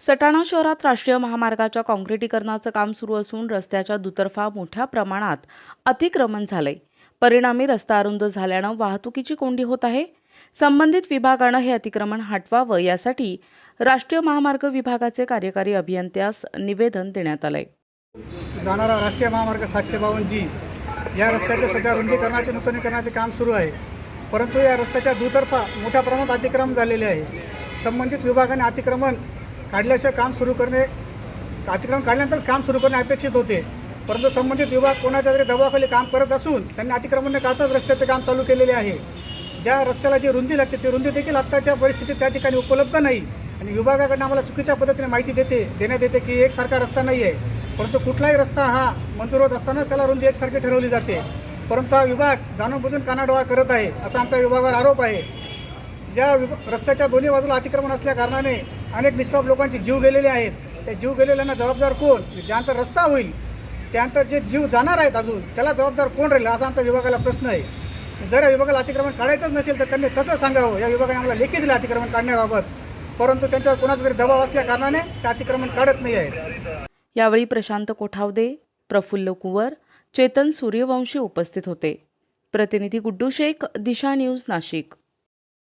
सटाणा शहरात राष्ट्रीय महामार्गाच्या काँक्रिटीकरणाचं काम सुरू असून रस्त्याच्या दुतर्फा मोठ्या प्रमाणात अतिक्रमण झालंय. परिणामी रस्ता अरुंद झाल्यानं वाहतुकीची कोंडी होत आहे. संबंधित विभागानं हे अतिक्रमण हटवावं यासाठी राष्ट्रीय महामार्ग विभागाचे कार्यकारी अभियंत्यास निवेदन देण्यात आलंय. जाणारा राष्ट्रीय महामार्ग सातशे बावन्न जी या रस्त्याचे सध्या रुंदीकरणाचे नूतनीकरणाचे काम सुरू आहे. परंतु या रस्त्याच्या दुतर्फा मोठ्या प्रमाणात अतिक्रमण झालेले आहे. संबंधित विभागाने अतिक्रमण काढल्याशिवाय काम सुरू करणे अतिक्रमण काढल्यानंतरच काम सुरू करणे अपेक्षित होते. परंतु संबंधित विभाग कोणाच्या तरी दबावाखाली काम करत असून त्यांनी अतिक्रमण न काढताच रस्त्याचे काम चालू केलेले आहे. ज्या रस्त्याला जी रुंदी लागते ती रुंदी देखील आत्ताच्या परिस्थितीत त्या ठिकाणी उपलब्ध नाही आणि विभागाकडनं आम्हाला चुकीच्या पद्धतीने माहिती देते देण्यात येते की एकसारखा रस्ता नाही आहे परंतु कुठलाही रस्ता हा मंजूर होत असतानाच त्याला रुंदी एकसारखी ठरवली जाते. परंतु हा विभाग जाणून बुजून कानाडोळा करत आहे असा आमचा विभागावर आरोप आहे. ज्या विभ रस्त्याच्या दोन्ही बाजूला अतिक्रमण असल्या कारणाने अनेक निष्पाप लोकांचे जीव गेलेले आहेत. त्या जीव गेलेल्यांना जबाबदार कोण? ज्यानंतर रस्ता होईल. त्यानंतर जे जीव जाणार आहेत अजून त्याला जबाबदार कोण राहील? असा आमचा विभागाला प्रश्न आहे. जर या विभागाला अतिक्रमण काढायचंच नसेल तर त्यांनी कसं सांगावं. या विभागाने आम्हाला लेखी दिलं अतिक्रमण काढण्याबाबत. परंतु त्यांच्यावर कोणाचा तरी दबाव असल्या कारणाने ते अतिक्रमण काढत नाही आहेत. यावेळी प्रशांत कोठावदे प्रफुल्ल कुवर चेतन सूर्यवंशी उपस्थित होते. प्रतिनिधी गुड्डू शेख दिशा न्यूज नाशिक.